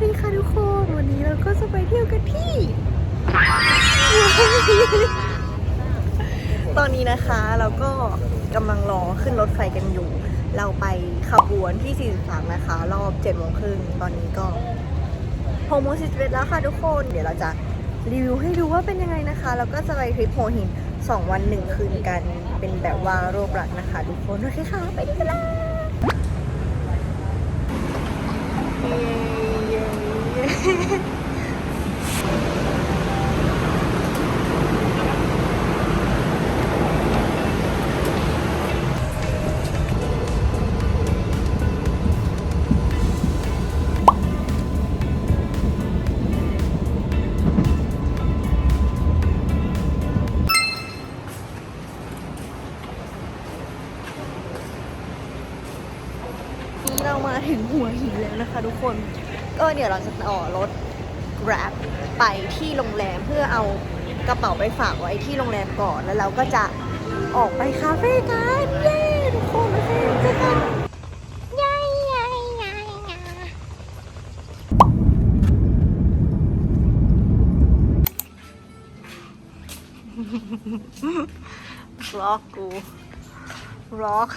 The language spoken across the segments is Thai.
วัสดีค่ะทุกคน วันนี้เราก็จะไปเที่ยวกันที่ ตอนนี้นะคะเราก็กำลังรอขึ้นรถไฟกันอยู่ เราไปขบวนที่ 43 นะคะ รอบ7โมงครึ่งตอนนี้ก็6โมง11แล้วค่ะทุกคน เดี๋ยวเราจะรีวิวให้ดูว่าเป็นยังไงนะคะ แล้วก็จะไปทริปโฮหิน 2 วัน 1 คืนกัน เป็นแบบว่าโรบรักนะคะ ทุกคน โอเคค่ะ ไปกันเลย มาถึงหัวหินแล้วนะคะทุกคน ก็เดี๋ยวเราจะต่อรถ Grab ไปที่โรงแรมเพื่อเอากระเป๋าไปฝากไว้ที่โรงแรมก่อนแล้วเราก็จะออกไปคาเฟ่กันเย้ทุกคนโอเคเจอกันร็อกกูร็อก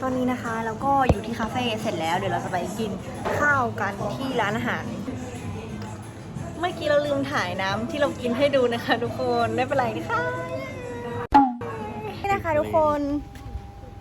ตอนนี้นะคะเราก็อยู่ที่คาเฟ่เสร็จแล้วเดี๋ยวเราจะไปกินข้าวกันที่ร้านอาหาร เมื่อกี้เราลืมถ่ายน้ำที่เรากินให้ดูนะคะทุกคนไม่เป็นไรนะคะนี่นะคะทุกคน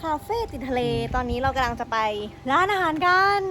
คาเฟ่ติดทะเลตอนนี้เรากำลังจะไปร้านอาหารกัน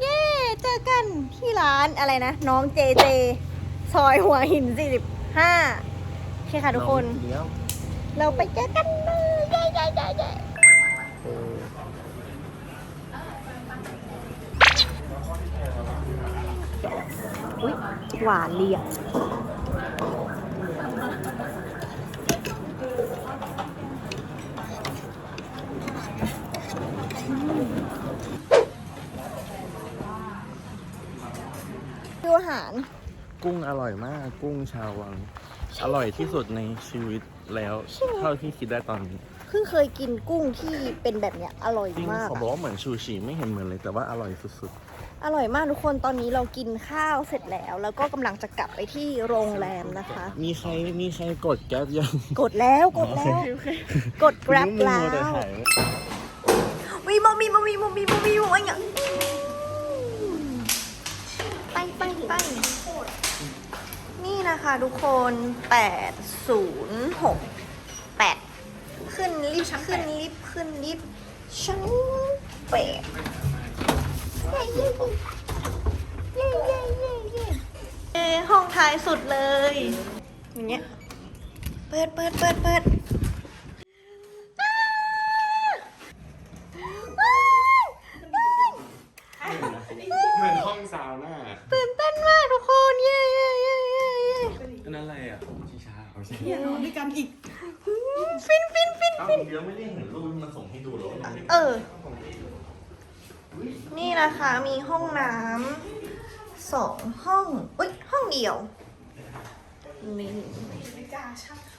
เย้เจอกันที่ร้านอะไรนะ น้องเจเจ ซอยหัวหิน 45โอเคค่ะทุกคน เดี๋ยว เราไปเจอกันเลยเย้เย้เย้เย้อุ๊ยหวานเลี่ยดูอาหาร กุ้งอร่อยมาก กุ้งชาววัง อร่อยที่สุดในชีวิต แล้วใช่ไหมเท่าที่คิดได้ตอนนี้เพิ่งเคยกินกุ้งที่เป็นแบบเนี้ยอร่อยจริงมาก เขาอะบอกว่าเหมือนชูชีไม่เห็นเหมือนเลย แต่ว่าอร่อยสุดอร่อยมากทุกคนตอนนี้เรากินข้าวเสร็จแล้ว แล้วก็กำลังจะกลับไปที่โรงแรมนะคะ ๆ มีใครมีใครกดแก๊ปยัง กดแล้วกดแล้ว กด grab คุณแล้มัวแต่ว ถ่ายวีโมมีโมมีโมมีโมมีโมอะไรเงี้ยไปไปไป นี่นะคะทุกคน 806 8 ขึ้นลิฟต์ขึ้นลิฟต์ขึ้นลิฟต์ชั้นแปดเย้เย้เย้เย้เย้เย้เย้ห้องท้ายสุดเลย อย่างเงี้ย เปิดเปิดเปิดเปิด เหมือนห้องซาวน่า ตื่นเต้นมากทุกคนเย้เย้เย้เย้เย้ อันนั้นอะไรอะชิชาเขาใช่ อย่านอนด้วยกันอีก ฟิ นฟินฟินเอ้าเดี๋ยวไม่ได้เห็นรูปมันส่งให้ดูหรอว่ามันเออ นี่นะคะมีห้องน้ำสองห้อง อุ้ยห้องเดียวนี่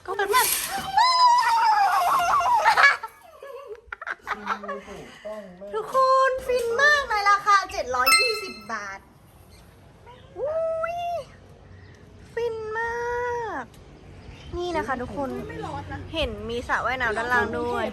ก็เป็นแบบทุกคนฟินมากในราคา 720 บาทอุ้ยฟินมาก นี่นะคะทุกคนเห็นมีสระว่ายน้ำด้านล่างด้วย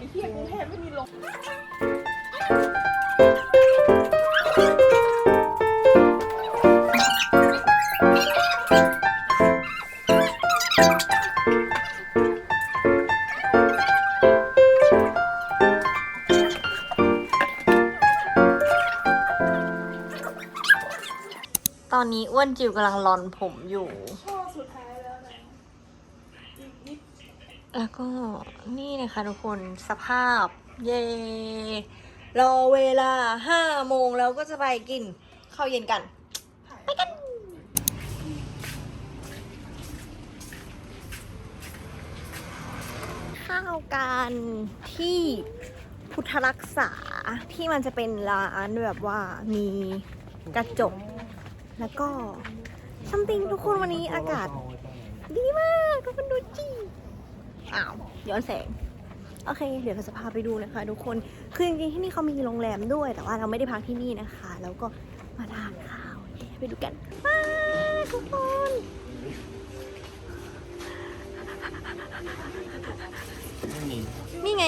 ตอนนี้อ้วนจิวกำลังรอนผมอยู่ข้อสุดท้ายแล้วนะอีกนิด แล้วก็นี่นะคะทุกคนสภาพ เย่รอเวลาห้าโมงแล้วก็จะไปกินข้าวเย็นกัน ไปกัน ข้าวกันที่พุทธรักษาที่มันจะเป็นร้านแบบว่ามีกระจก แล้วก็ซัมติงทุกคนวันนี้อากาศ ดีมากทุกคนดูจี อ้าวย้อนแสง โอเค เดี๋ยวเราจะพาไปดูนะคะทุกคน คือจริงๆที่นี่เขามีโรงแรมด้วย แต่ว่าเราไม่ได้พักที่นี่นะคะ แล้วก็มาทานข้าวไปดูกันว้าทุกคนนี่ไง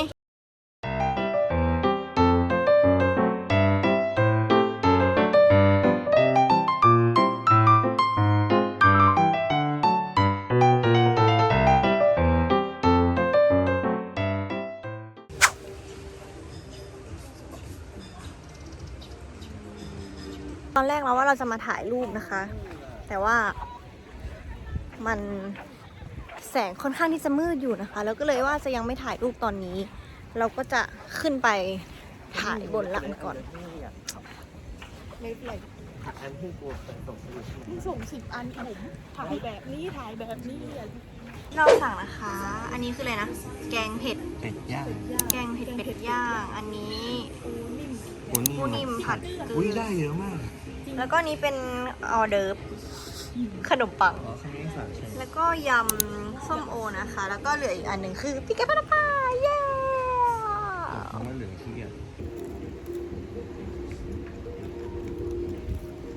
เราว่าเราจะมาถ่ายรูปนะคะ แต่ว่ามันแสงค่อนข้างที่จะมืดอยู่นะคะ แล้วก็เลยว่าจะยังไม่ถ่ายรูปตอนนี้ เราก็จะขึ้นไปถ่ายบนหลังก่อนไม่เป็นไรอันที่กูเป็นส่งสลิปมึงส่งสิบอันผมถ่ายแบบนี้ถ่ายแบบนี้อย่าเราสั่งนะคะ อันนี้คืออะไรนะ แกงเผ็ด เป็ดย่าง แกงเผ็ดเป็ดย่าง อันนี้ปูนิ่มปูปูนิ่มผัดเกลือุ้ยอได้เยอะมาก แล้วก็นี้เป็นออเดิร์ฟขนมปัง อ๋อคำนี้สามชั้นแล้วก็ยำส้มโอนะคะ แล้วก็เหลืออีกอันหนึ่งคือปิกาปานาปาเย้คำว่าเหลืองที่อะ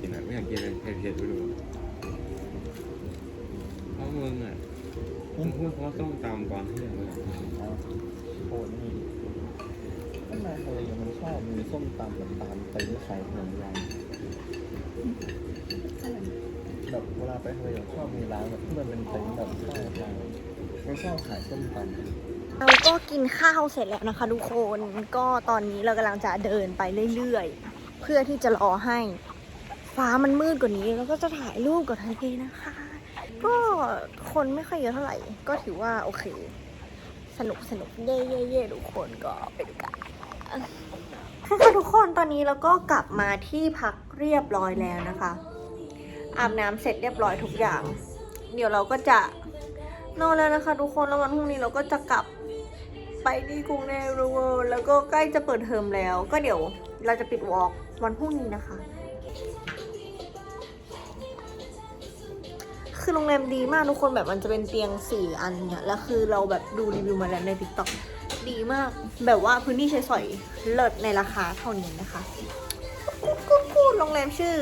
กินอะไม่อยากกินเลยเผ็ดๆไปดูเพราะมึงอะมึงพูดเพราะส้มตำก่อนที่จะมาโคนนี่ทำไมทะเลมันชอบมีส้มตำแบบตามเต็นท์ขายขนมยำแบบเวลาไปทะเลมันชอบมีร้านแบบที่มันเป็นเต็นท์แบบข้างทามันชอบขายส้มตำเราก็กินข้าวเสร็จแล้วนะคะทุกคนก็ตอนนี้เรากำลังจะเดินไปเรื่อยๆ เพื่อที่จะรอให้ฟ้ามันมืดกว่านี้ แล้วก็จะถ่ายรูปกับทะเลนะคะ ก็คนไม่ค่อยเยอะเท่าไหร่ ก็ถือว่าโอเค สนุกสนุกเย่เย่เย่ทุกคนก็ไปดูกัน ค่ะทุกคนตอนนี้เราก็กลับมาที่พักเรียบร้อยแล้วนะคะอาบน้ำเสร็จเรียบร้อยทุกอย่าง เดี๋ยวเราก็จะนอนแล้วนะคะ ทุกคนแล้ววันพรุ่งนี้เราก็จะกลับไปที่กรุงเทพรูเวิลด์แล้วก็ใกล้จะเปิดเทอมแล้ว ก็เดี๋ยวเราจะปิดวอล์กวันพรุ่งนี้นะคะ คือโรงแรมดีมากทุกคนแบบมันจะเป็นเตียงสี่อันเนี่ยแล้วคือเราแบบดูรีวิวมาแล้วในติ๊กต็อก ดีมาก แบบว่าพื้นที่ใช้สอยเลิศในราคาเท่านี้นะคะกูกูโรงแรมชื่อ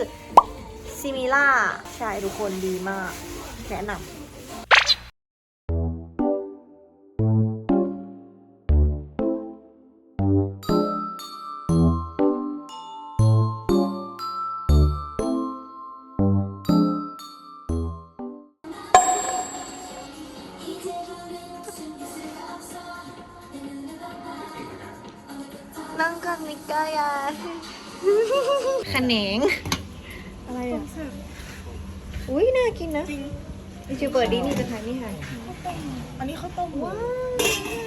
ซิมิล่าใช่ทุกคนดีมาก แนะนำ ขนง อะไรอะ อุ้ยน่ากินนะจริงจูเปิดดินี่จะทานนี่ค่ะ อันนี้ข้าวต้มหมูว้าว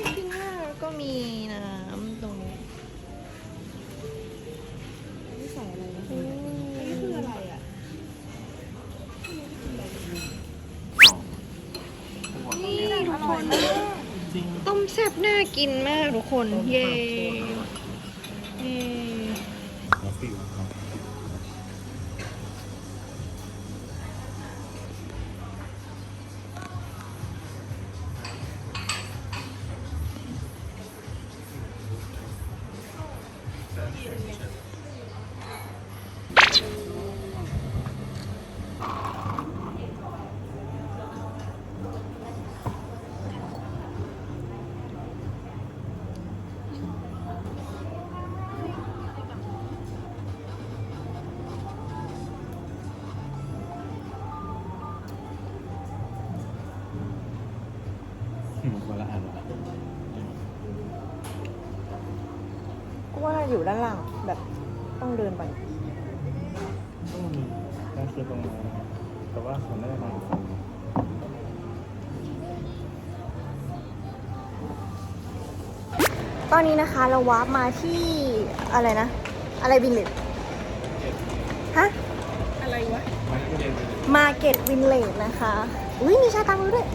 น่ากินมากแล้วก็มีน้ำตรงนี้นี่ใส่อะไรนะอือันนี้คือมอะไรอะนี่ทุกคนจริงต้มแซ่บน่ากินมากทุกคน เย้ คนละอันละกูว่าอยู่ด้านล่างแบบต้องเดินไปก็มีนั่นคือตรงนั้นแต่ว่าเขาไม่ได้มาคนตอนนี้นะคะเราวาร์ปมาที่อะไรนะ อะไรวินเลจฮะ อะไรวะ มาเก็ตวินเลจนะคะ อุ้ยมีชาตังด้วย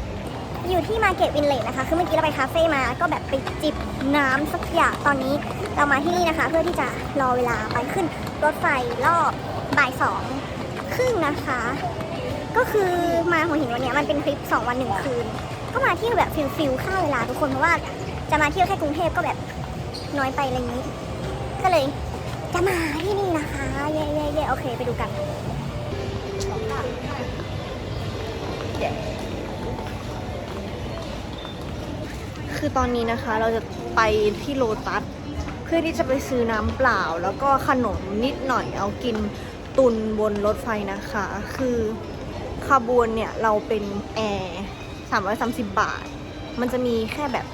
อยู่ที่มาเก็ตวินเล e นะคะ คือเมื่อกี้เราไปคาเฟ่มาก็แบบไปจิบน้ำสักอย่างตอนนี้เรามาที่นี่นะคะ เพื่อที่จะรอเวลาไปขึ้นรถไฟรอบบ่ายสองครึ่งนะคะ ก็คือมาหัวหินวันนี้มันเป็นทริป2วันหนึ่งคืน ก็มาเที่ยวแบบฟิลฟิลค่าเวลาทุกคนเพราะว่าจะมาเที่ยวแค่กรุงเทพก็แบบน้อยไปอะไรอย่างนี้ ก็เลยจะมาที่นี่นะคะเย่เย่เย่โอเคเคไปดูกัน คือตอนนี้นะคะเราจะไปที่โลตัสเพื่อที่จะไปซื้อน้ำเปล่า แล้วก็ขนมนิดหน่อยเอากินตุนบนรถไฟนะคะ คือขบวนเนี่ยเราเป็นแอร์330บบาท มันจะมีแค่แบบ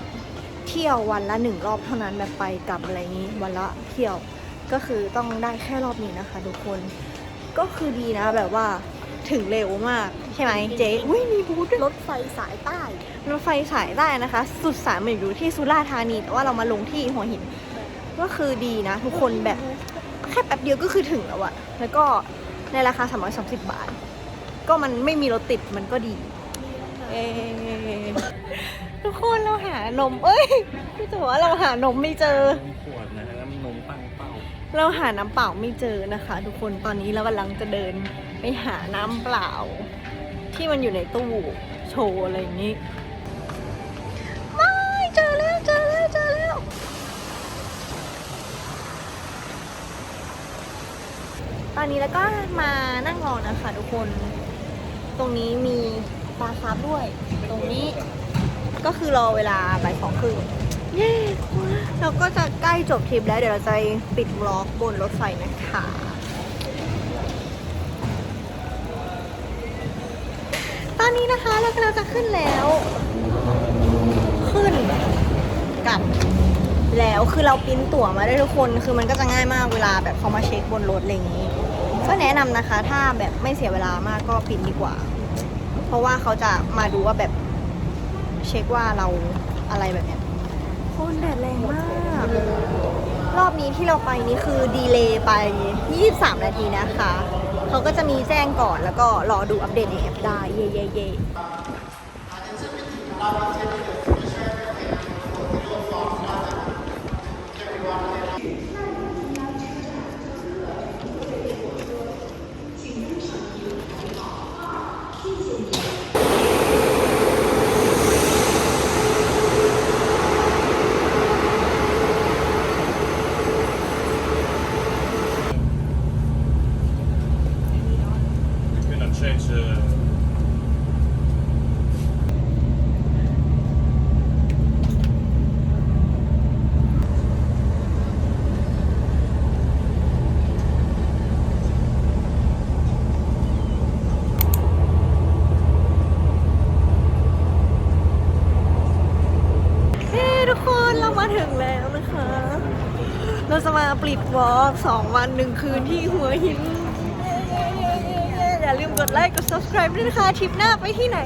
เที่ยววันละหนึ่งรอบเท่านั้นแบบไปกลับอะไรนี้วันละเที่ยวก็คือต้องได้แค่รอบนี้นะคะ ทุกคนก็คือดีนะแบบว่าถึงเร็วมาก ใช่ไหมเจ๊อุ้ยมีบูธด้วยรถไฟสายใต้ รถไฟสายใต้นะคะ สุดสายมันอยู่ที่สุราษฎร์ธานี แต่ว่าเรามาลงที่หัวหิน ก็คือดีนะ ทุกคนแบบแค่แป๊บเดียวก็คือถึงแล้วอะแล้วก็ในราคา330 บาท ก็มันไม่มีรถติดมันก็ดี เอทุกคนเราหานม เอ้ยพี่จะบอกว่าเราหานมไม่เจอนมขวดนะน้ำนมตั้งเป้าเราหาน้ำเปล่าไม่เจอนะคะ ทุกคนตอนนี้เรากำลังจะเดินไปหาน้ำเปล่า ที่มันอยู่ในตู้โชว์อะไรอย่างนี้ไม่เจอแล้วเจอแล้วเจอแล้วตอนนี้แล้วก็มานั่งรอนะคะทุกคน ตรงนี้มีปลาคาร์ฟด้วย ตรงนี้ก็คือรอเวลาบ่ายสองครึ่งเย้เราก็จะใกล้จบทริปแล้วเดี๋ยวเราจะปิดวล็อกบนรถไฟนะคะ นี้นะคะเรากำลังจะขึ้นแล้ว ขึ้นกลับ แล้วคือเราปิ้นตั๋วมาได้ทุกคนคือมันก็จะง่ายมากเวลาแบบเขามาเช็คบนรถอะไรอย่างนี้ ก็แนะนำนะคะ ถ้าแบบไม่เสียเวลามากก็ปิ้นดีกว่า เพราะว่าเขาจะมาดูว่าแบบเช็คว่าเราอะไรแบบเนี้ยคนแดดแรงมาก รอบนี้ที่เราไปนี่คือดีเลย์ไป 23 นาทีนะคะ เขาก็จะมีแจ้งก่อนแล้วก็รอดูอัปเดตในแอปได้ เย่เย่เย่เฮ้ทุกคนเรามา ถึงแล้วนะคะ เราจะมาปลิดวอล์กสองวันหนึ่งคืนที่หัวหิน อย่าลืมกดไลค์ กด subscribe ด้วยนะคะทริปหน้าไปที่ไหน